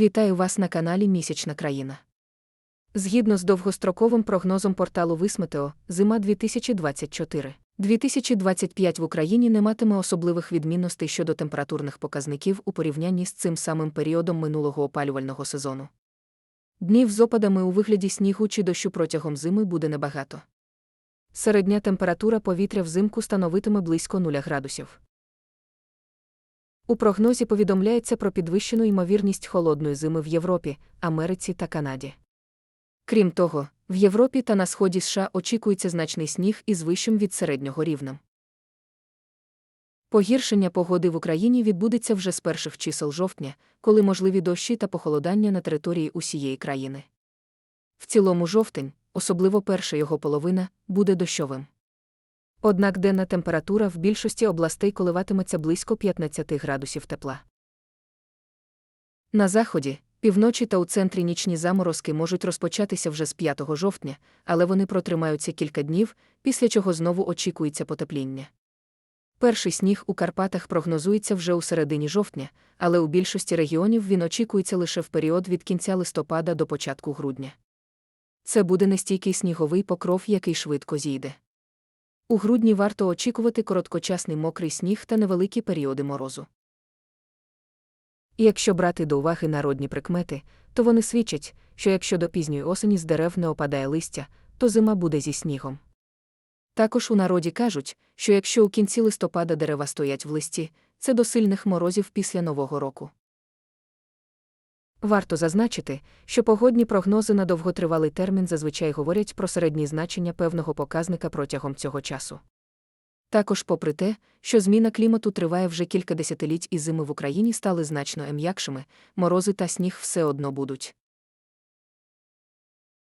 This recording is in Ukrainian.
Вітаю вас на каналі Місячна країна. Згідно з довгостроковим прогнозом порталу Висметео, зима 2024. 2025 в Україні не матиме особливих відмінностей щодо температурних показників у порівнянні з цим самим періодом минулого опалювального сезону. Днів з опадами у вигляді снігу чи дощу протягом зими буде небагато. Середня температура повітря взимку становитиме близько 0 градусів. У прогнозі повідомляється про підвищену ймовірність холодної зими в Європі, Америці та Канаді. Крім того, в Європі та на сході США очікується значний сніг із вищим від середнього рівнем. Погіршення погоди в Україні відбудеться вже з перших чисел жовтня, коли можливі дощі та похолодання на території усієї країни. В цілому жовтень, особливо перша його половина, буде дощовим. Однак денна температура в більшості областей коливатиметься близько 15 градусів тепла. На заході, півночі та у центрі нічні заморозки можуть розпочатися вже з 5 жовтня, але вони протримаються кілька днів, після чого знову очікується потепління. Перший сніг у Карпатах прогнозується вже у середині жовтня, але у більшості регіонів він очікується лише в період від кінця листопада до початку грудня. Це буде нестійкий сніговий покров, який швидко зійде. У грудні варто очікувати короткочасний мокрий сніг та невеликі періоди морозу. І якщо брати до уваги народні прикмети, то вони свідчать, що якщо до пізньої осені з дерев не опадає листя, то зима буде зі снігом. Також у народі кажуть, що якщо у кінці листопада дерева стоять в листі, це до сильних морозів після Нового року. Варто зазначити, що погодні прогнози на довготривалий термін зазвичай говорять про середні значення певного показника протягом цього часу. Також, попри те, що зміна клімату триває вже кілька десятиліть і зими в Україні стали значно ем'якшими, морози та сніг все одно будуть.